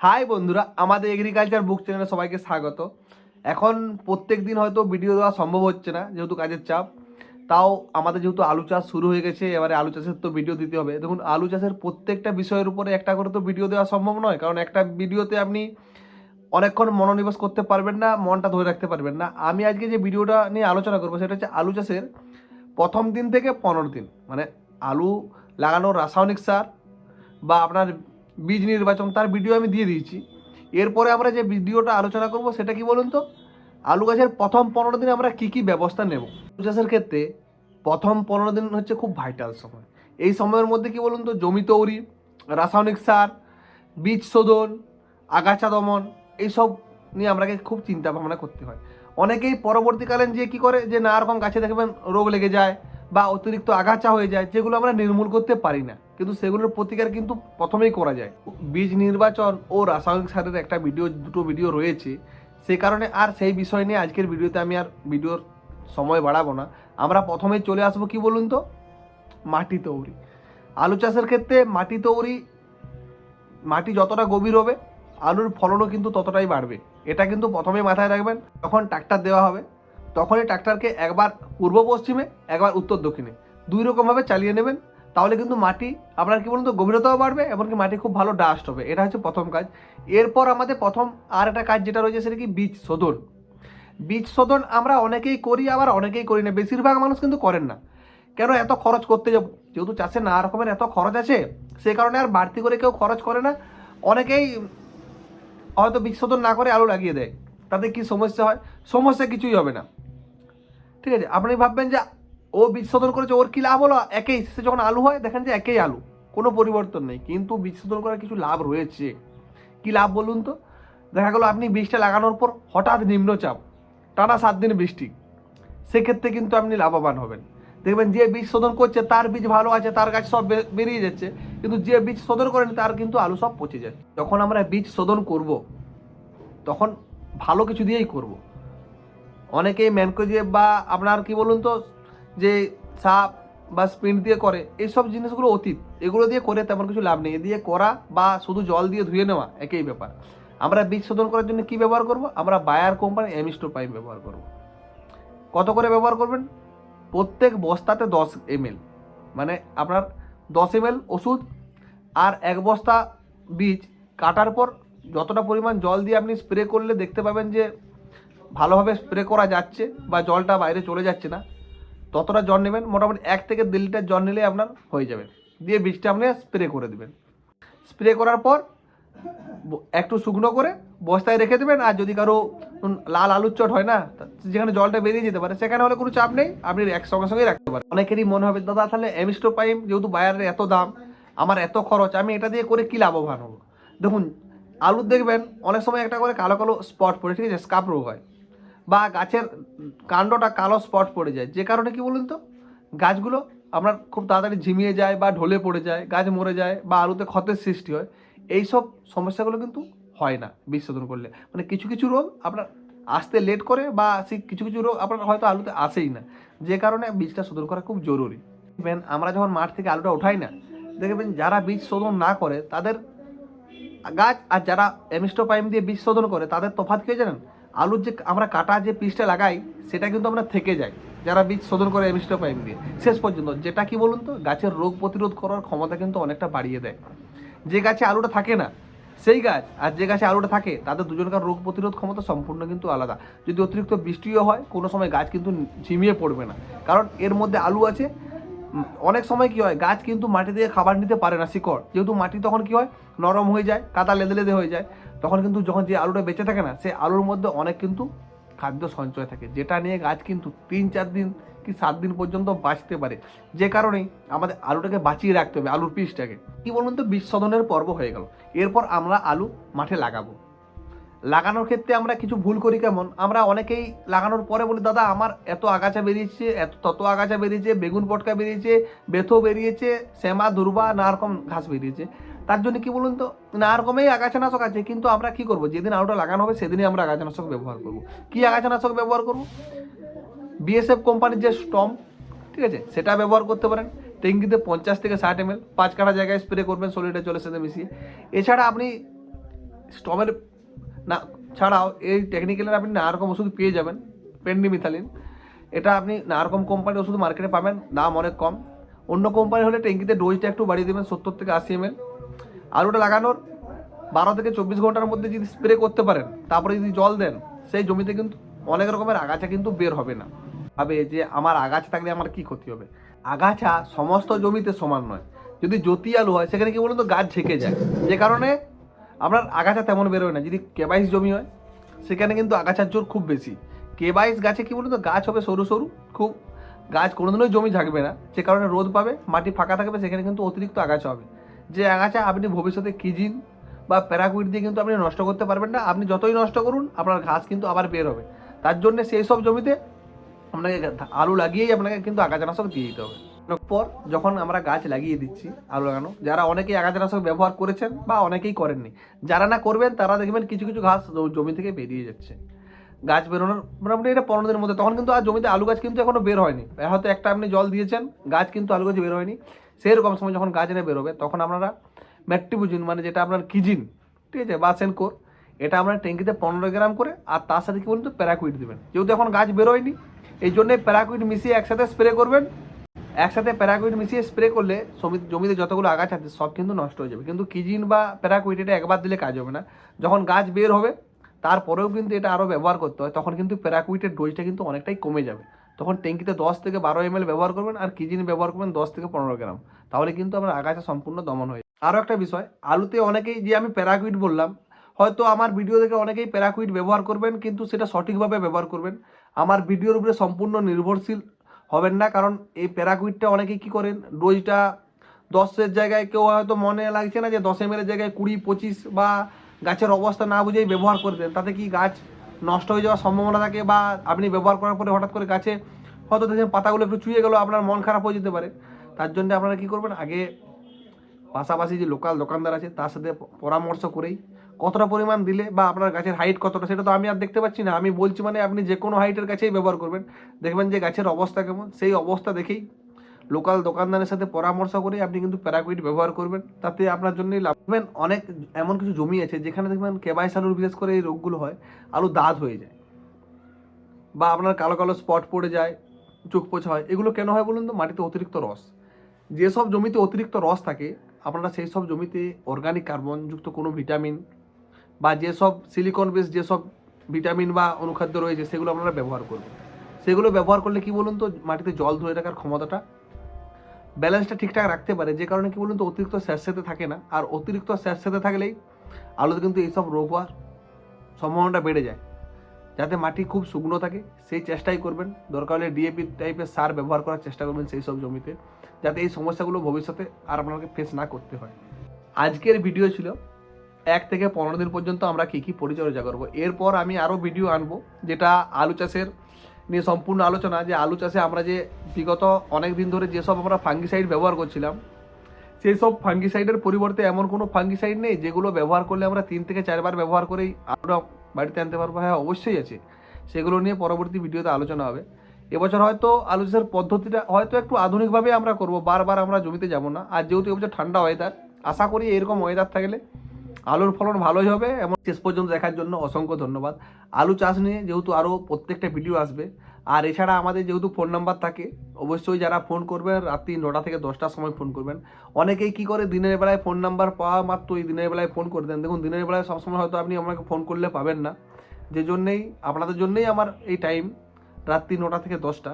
High বন্ধুরা, আমাদের agriculture বুক চ্যানেলে সবাইকে স্বাগত। এখন প্রত্যেক দিন হয়তো ভিডিও দেওয়া সম্ভব হচ্ছে না, যেহেতু কাজের চাপ। তাও আমাদের যেহেতু আলু চাষ শুরু হয়ে গেছে, এবারে আলু চাষের তো ভিডিও দিতে হবে। দেখুন, আলু চাষের প্রত্যেকটা বিষয়ের উপরে একটা করে তো ভিডিও দেওয়া সম্ভব নয়, কারণ একটা ভিডিওতে আপনি অনেকক্ষণ মনোনিবেশ করতে পারবেন না, মনটা ধরে রাখতে পারবেন না। আমি আজকে যে ভিডিওটা নিয়ে আলোচনা করব, সেটা হচ্ছে আলু চাষের প্রথম দিন থেকে পনেরো দিন। মানে আলু লাগানোর রাসায়নিক সার বা আপনার বীজ নির্বাচন, তার ভিডিও আমি দিয়ে দিয়েছি। এরপরে আমরা যে ভিডিওটা আলোচনা করব, সেটা কি বলুন তো? আলু গাছের প্রথম পনেরো দিন আমরা কি কি ব্যবস্থা নেব? আলু চাষের ক্ষেত্রে প্রথম পনেরো দিন হচ্ছে খুব ভাইটাল সময়। এই সময়ের মধ্যে কি বলুন তো? জমি তৈরি, রাসায়নিক সার, বীজ শোধন, আগাছা দমন, এইসব নিয়ে আমরাকে খুব চিন্তা ভাবনা করতে হয়। অনেকেই পরবর্তীকালে যে কি করে? যে নানা রকম গাছে দেখবেন রোগ লেগে যায় বা অতিরিক্ত আগাছা হয়ে যায়, যেগুলো আমরা নির্মূল করতে পারি না। কিন্তু সেগুলোর প্রতিকার কিন্তু প্রথমেই করা যায়। বীজ নির্বাচন ও রাসায়নিক সারের একটা ভিডিও, দুটো ভিডিও রয়েছে। সে কারণে আর সেই বিষয় নিয়ে আজকের ভিডিওতে আমি আর ভিডিওর সময় বাড়াবো না। আমরা প্রথমে চলে আসব কি বলুন তো? মাটি তৈরি। আলু চাষের ক্ষেত্রে মাটি তৈরি, মাটি যতটা গভীর হবে, আলুর ফলনও কিন্তু ততটাই বাড়বে। এটা কিন্তু প্রথমেই মাথায় রাখবেন। যখন ট্রাক্টর দেওয়া হবে তখনই ট্রাক্টরকে একবার পূর্ব পশ্চিমে, একবার উত্তর দক্ষিণে। দুই রকমভাবে চালিয়ে নেবেন, তাহলে কিন্তু মাটি আপনার কি বলুন তো, গভীরতাও বাড়বে এমনকি মাটি খুব ভালো ডাস্ট হবে। এটা হচ্ছে প্রথম কাজ। এরপর আমাদের প্রথম আর একটা কাজ যেটা রয়েছে সেটা কি? বীজ শোধন। বীজ শোধন আমরা অনেকেই করি, আবার অনেকেই করি না। বেশিরভাগ মানুষ কিন্তু করেন না। কেন? এত খরচ করতে যাব। যেহেতু চাষে নানা রকমের এত খরচ আছে, সে কারণে আর বাড়তি করে কেউ খরচ করে না। অনেকেই হয়তো বীজ শোধন না করে আলু লাগিয়ে দেয়। তাতে কি সমস্যা হয়? সমস্যা কিছুই হবে না। ঠিক আছে? আপনি ভাববেন যে ও বীজ শোধন করেছে ওর কি লাভ হলো? একই। সে যখন আলু হয়, দেখেন যে একই আলু। কোনো পরিবর্তন নেই। কিন্তু বীজ শোধন করার কিছু লাভ রয়েছে। কি লাভ বলুন তো? দেখা গেলো আপনি বীজটা লাগানোর পর হঠাৎ নিম্নচাপ, টানা সাত দিন বৃষ্টি। সেক্ষেত্রে কিন্তু আপনি লাভবান হবেন। দেখবেন যে বীজ শোধন করছে, তার বীজ ভালো আছে, তার গাছ সব বেরিয়ে যাচ্ছে। কিন্তু যে বীজ শোধন করেনি, তার কিন্তু আলু সব পচে যাচ্ছে। যখন আমরা বীজ শোধন করব, তখন ভালো কিছু দিয়েই করব। অনেকেই ম্যানকোজে বা আপনার কি বলুন তো, যে সাপ বা স্পিন দিয়ে করে এইসব জিনিসগুলো অতীত, এগুলো দিয়ে করে তেমন কিছু লাভ নেই। এ দিয়ে করা বা শুধু জল দিয়ে ধুয়ে নেওয়া, একই ব্যাপার। আমরা বীজ শোধন করার জন্য কি ব্যবহার করব? আমরা বায়ার কোম্পানি এমিস্টো পাইপ ব্যবহার করব। কত করে ব্যবহার করবেন? প্রত্যেক বস্তাতে দশ এমএল। মানে আপনার দশ এমএল ওষুধ আর এক বস্তা বীজ কাটার পর যতটা পরিমাণ জল দিয়ে আপনি স্প্রে করলে দেখতে পাবেন যে ভালোভাবে স্প্রে করা যাচ্ছে বা জলটা বাইরে চলে যাচ্ছে না, ততটা জল নেবেন, মোটামুটি এক থেকে দেড় লিটার জল নিলে আপনার হয়ে যাবে। দিয়ে বীজটা আপনি স্প্রে করে দেবেন। স্প্রে করার পর একটু শুকনো করে বস্তায় রেখে দেবেন, আর যদি কারও লাল আলুর চট হয় না যেখানে জলটা বেরিয়ে যেতে পারে, সেখানে হলে কোনো চাপ নেই, আপনি এক সঙ্গে সঙ্গেই রাখতে পারেন। অনেকেরই মনে হবে, দাদা, তাহলে এমিস্টো যেহেতু বায়ারের এত দাম, আমার এত খরচ, আমি এটা দিয়ে করে কী লাভবান হব? দেখুন আলুর দেখবেন, অনেক সময় একটা করে কালো কালো স্পট পড়ে, ঠিক আছে স্কাপ রোগ হয়। বা গাছের কাণ্ডটা কালো স্পট পড়ে যায়। যে কারণে কি বলুন তো? গাছগুলো আপনার খুব তাড়াতাড়ি ঝিমিয়ে যায় বা ঢলে পড়ে যায়, গাছ মরে যায় বা আলুতে ক্ষতের সৃষ্টি হয় এই সব সমস্যাগুলো কিন্তু হয় না বীজ শোধন করলে। মানে কিছু কিছু রোগ আপনার আসতে লেট করে বা সেই কিছু কিছু রোগ আপনার হয়তো আলুতে আসেই না। যে কারণে বীজটা শোধন করা খুব জরুরি। দেখবেন, আমরা যখন মাঠ থেকে আলুটা উঠাই না, দেখবেন যারা বীজ শোধন না করে, তাদের গাছ আর যারা এমিস্টো পাইম দিয়ে বীজ শোধন করে, তাদের তফাৎ কি জানেন? আলুর যে আমরা কাটা যে পিসটা লাগাই, সেটা কিন্তু আমরা থেকে যাই যারা বীজ শোধন করে এমিস্টো পাইম দিয়ে। শেষ পর্যন্ত যেটা কি বলুন তো, গাছের রোগ প্রতিরোধ করার ক্ষমতা কিন্তু অনেকটা বাড়িয়ে দেয়। যে গাছে আলুটা থাকে না, সেই গাছ আর যে গাছে আলুটা থাকে, তাদের দুজনকার রোগ প্রতিরোধ ক্ষমতা সম্পূর্ণ কিন্তু আলাদা। যদি অতিরিক্ত বৃষ্টিও হয়, কোনো সময় গাছ কিন্তু ঝিমিয়ে পড়বে না। কারণ এর মধ্যে আলু আছে। অনেক সময় কি হয়, গাছ কিন্তু মাটি দিয়ে খাবার নিতে পারে না শিকড়। যেহেতু মাটি তখন কি হয়, নরম হয়ে যায়, কাদা লেদে লেদে হয়ে যায়। তখন কিন্তু যখন যে আলুটা বেঁচে থাকে না, সেই আলুর মধ্যে অনেক কিন্তু খাদ্য সঞ্চয় থাকে, যেটা নিয়ে গাছ কিন্তু তিন চার দিন কি সাত দিন পর্যন্ত বাঁচতে পারে। যে কারণেই আমাদের আলুটাকে বাঁচিয়ে রাখতে হবে, আলুর পিসটাকে। কী বলুন তো, বীজ শোধনের পর্ব হয়ে গেল। এরপর আমরা আলু মাঠে লাগাবো। লাগানোর ক্ষেত্রে আমরা কিছু ভুল করি কেমন? আমরা অনেকেই লাগানোর পরে বলি, দাদা, আমার এত আগাছা বেরিয়েছে, এত তত আগাছা বেরিয়েছে, বেগুন পটকা বেরিয়েছে, বেথো বেরিয়েছে, শ্যামা, দুর্বা, নানা রকম ঘাস বেরিয়েছে। তার জন্য কি বলুন তো? নানা রকমেই আগাছানাশক আছে, কিন্তু আমরা কি করব? যেদিন আলুটা লাগানো হবে, সেদিনই আমরা আগাছানাশক ব্যবহার করব। কি আগাছানাশক ব্যবহার করব? বিএসএফ কোম্পানির যে স্টম ঠিক আছে, সেটা ব্যবহার করতে পারেন। ট্যাঙ্কিতে পঞ্চাশ থেকে ষাট এম এল পাঁচ কাঠা জায়গায় স্প্রে করবেন লিটার জলের সাথে মিশিয়ে। এছাড়া আপনি স্টমের না, ছাড়াও এই টেকনিক্যালের আপনি নানা রকম ওষুধ পেয়ে যাবেন, পেন্ডিমিথালিন। এটা আপনি নানা রকম কোম্পানির ওষুধ মার্কেটে পাবেন, দাম অনেক কম। অন্য কোম্পানি হলে ট্যাঙ্কিতে ডোজটা একটু বাড়িয়ে দেবেন, সত্তর থেকে আশি এম এল আলুটা লাগানোর বারো থেকে চব্বিশ ঘণ্টার মধ্যে যদি স্প্রে করতে পারেন, তারপরে যদি জল দেন, সেই জমিতে কিন্তু অনেক রকমের আগাছা কিন্তু বের হবে না। ভাবে যে আমার আগাছা থাকলে আমার কি ক্ষতি হবে? আগাছা সমস্ত জমিতে সমান নয়। যদি জ্যোতি আলু হয়, সেখানে কি বলুন তো গাছ ঝেঁকে যায়। যে কারণে আপনার আগাছা তেমন বেরোয় না। যদি কেবাইশ জমি হয়, সেখানে কিন্তু আগাছার জোর খুব বেশি। কেবাইশ গাছে কি বলুন তো, গাছ হবে সরু সরু, খুব গাছ কোনোদিনই জমি ঝাঁকবে না। যে কারণে রোদ পাবে, মাটি ফাঁকা থাকবে, সেখানে কিন্তু অতিরিক্ত আগাছা হবে। যে আগাছা আপনি ভবিষ্যতে কিজিন বা প্যারাকুইট দিয়ে কিন্তু আপনি নষ্ট করতে পারবেন না। আপনি যতই নষ্ট করুন, আপনার ঘাস কিন্তু আবার বের হবে। তার জন্য সেই সব জমিতে আপনাকে আলু লাগিয়েই আপনাকে কিন্তু আগাছানাশক দিয়ে দিতে হবে। পর যখন আমরা গাছ লাগিয়ে দিচ্ছি আলু লাগানো, যারা অনেকেই আগাছানাশক ব্যবহার করেছেন বা অনেকেই করেননি, যারা না করবেন, তারা দেখবেন কিছু কিছু ঘাস জমি থেকে বেরিয়ে যাচ্ছে। গাছ বেরোনোর মোটামুটি এটা পনেরো দিনের মধ্যে। তখন কিন্তু আর জমিতে আলু গাছ কিন্তু এখনও বের হয়নি। হয়তো একটা আপনি জল দিয়েছেন, গাছ কিন্তু আলু গাছ বের হয়নি। সেরকম সময় যখন গাছ এনে বেরোবে, তখন আপনারা ম্যাট্রিবুজিন মানে যেটা আপনার কিজিন, ঠিক আছে, বা সেনকোর এটা আমরা ট্যাঙ্কিতে পনেরো গ্রাম করে আর তার সাথে কি বলুন তো, প্যারাকুইট দেবেন। যেহেতু এখন গাছ বেরোয়নি, এই জন্যে প্যারাকুইট মিশিয়ে একসাথে স্প্রে করবেন। একসাথে প্যারাকুইট মিশিয়ে স্প্রে করলে জমিতে যতগুলো আগাছ আছে, সব কিন্তু নষ্ট হয়ে যাবে। কিন্তু কিজিন বা প্যারাকুইট এটা একবার দিলে কাজ হবে না। যখন গাছ বের হবে, তারপরেও কিন্তু এটা আরও ব্যবহার করতে হয়, তখন কিন্তু প্যারাকুইটের ডোজটা কিন্তু অনেকটাই কমে যাবে। তখন ট্যাঙ্কিতে দশ থেকে বারো এম ব্যবহার করবেন আর কিজিন ব্যবহার করবেন দশ থেকে পনেরো গ্রাম। তাহলে কিন্তু আপনার আগাছা সম্পূর্ণ দমন হয়ে। আরও একটা বিষয়, আলুতে অনেকেই যে আমি প্যারাকুইট বললাম, হয়তো আমার ভিডিও দেখে অনেকেই প্যারাকুইট ব্যবহার করবেন, কিন্তু সেটা সঠিকভাবে ব্যবহার করবেন। আমার ভিডিওর উপরে সম্পূর্ণ নির্ভরশীল হবেন না, কারণ এই প্যারাকুইটটা অনেকেই কী করেন ডোজটা দশের জায়গায় কেউ হয়তো মনে লাগছে না যে দশ এম জায়গায় কুড়ি, পঁচিশ বা গাছের অবস্থা না বুঝেই ব্যবহার করে দেন। তাতে কি গাছ নষ্ট হয়ে যাওয়ার সম্ভাবনা থাকে বা আপনি ব্যবহার করার পরে হঠাৎ করে গাছে হয়তো দেখছেন পাতাগুলো একটু চুয়ে গেলো, আপনার মন খারাপ হয়ে যেতে পারে। তার জন্য আপনারা কী করবেন? আগে পাশাপাশি যে লোকাল দোকানদার আছে, তার সাথে পরামর্শ করেই কতটা পরিমাণ দিলে বা আপনার গাছের হাইট কতটা, সেটা তো আমি আর দেখতে পাচ্ছি না। আমি বলছি মানে আপনি যে কোনো হাইটের কাছেই ব্যবহার করবেন। দেখবেন যে গাছের অবস্থা কেমন, সেই অবস্থা দেখেই লোকাল দোকানদারের সাথে পরামর্শ করে আপনি কিন্তু প্যারাকুইট ব্যবহার করবেন। তাতে আপনার জন্যই লাভ। অনেক এমন কিছু জমি আছে যেখানে দেখবেন কেবাইশ আলুর বিশেষ করে এই রোগগুলো হয় আলু দাঁত হয়ে যায়। বা আপনার কালো কালো স্পট পড়ে যায়, চোখ পোছা হয়। এগুলো কেন হয় বলুন তো? মাটিতে অতিরিক্ত রস। যেসব জমিতে অতিরিক্ত রস থাকে, আপনারা সেই সব জমিতে অর্গানিক কার্বনযুক্ত কোনো ভিটামিন বা যেসব সিলিকন বেস যেসব ভিটামিন বা অনুখাদ্য রয়েছে, সেগুলো আপনারা ব্যবহার করবেন। সেগুলো ব্যবহার করলে কি বলুন তো? মাটিতে জল ধরে রাখার ক্ষমতাটা ব্যালেন্সটা ঠিকঠাক রাখতে পারে, যে কারণে কি বলুন তো, অতিরিক্ত স্যাঁতস্যাঁতে থাকে না। আর অতিরিক্ত স্যাঁতস্যাঁতে থাকলেই আলুতে কিন্তু এইসব রোগ হওয়ার সম্ভাবনাটা বেড়ে যায়। যাতে মাটি খুব শুকনো থাকে, সেই চেষ্টাই করবেন। দরকার হলে ডিএপি টাইপের সার ব্যবহার করার চেষ্টা করবেন সেই সব জমিতে, যাতে এই সমস্যাগুলো ভবিষ্যতে আর আপনাকে ফেস না করতে হয়। আজকের ভিডিও ছিল, এক থেকে পনেরো দিন পর্যন্ত আমরা কী কী পরিচর্যা করব। এরপর আমি আরও ভিডিও আনব, যেটা আলু চাষের নিয়ে সম্পূর্ণ আলোচনা, যে আলু চাষে আমরা যে বিগত অনেক দিন ধরে যেসব আমরা ফাঙ্গিসাইড ব্যবহার করছিলাম সেই সব ফাঙ্গিসাইডের পরিবর্তে এমন কোনো ফাঙ্গিসাইড নেই যেগুলো ব্যবহার করলে আমরা তিন থেকে চারবার ব্যবহার করেই আলুটা বাড়িতে আনতে পারব। হ্যাঁ অবশ্যই আছে। সেগুলো নিয়ে পরবর্তী ভিডিওতে আলোচনা হবে। এবছর হয়তো আলু চাষের পদ্ধতিটা হয়তো একটু আধুনিকভাবে আমরা করব। বারবার আমরা জমিতে যাব না। আর যেহেতু এবছর ঠান্ডা ওয়েদার আশা করি এরকম ওয়েদার থাকলে আলুর ফলন ভালোই হবে। এবং শেষ পর্যন্ত দেখার জন্য অসংখ্য ধন্যবাদ। আলু চাষ নিয়ে যেহেতু আরও প্রত্যেকটা ভিডিও আসবে, আর এছাড়া আমাদের যেহেতু ফোন নাম্বার থাকে, অবশ্যই যারা ফোন করবেন, রাত্রি নটা থেকে দশটার সময় ফোন করবেন। অনেকেই কি করে দিনের বেলায় ফোন নাম্বার পাওয়া মাত্রই দিনের বেলায় ফোন করে দেন। দেখুন, দিনের বেলায় সবসময় হয়তো আপনি আমাকে ফোন করলে পাবেন না। যে জন্যেই আপনাদের জন্যেই আমার এই টাইম, রাত্রি নটা থেকে দশটা।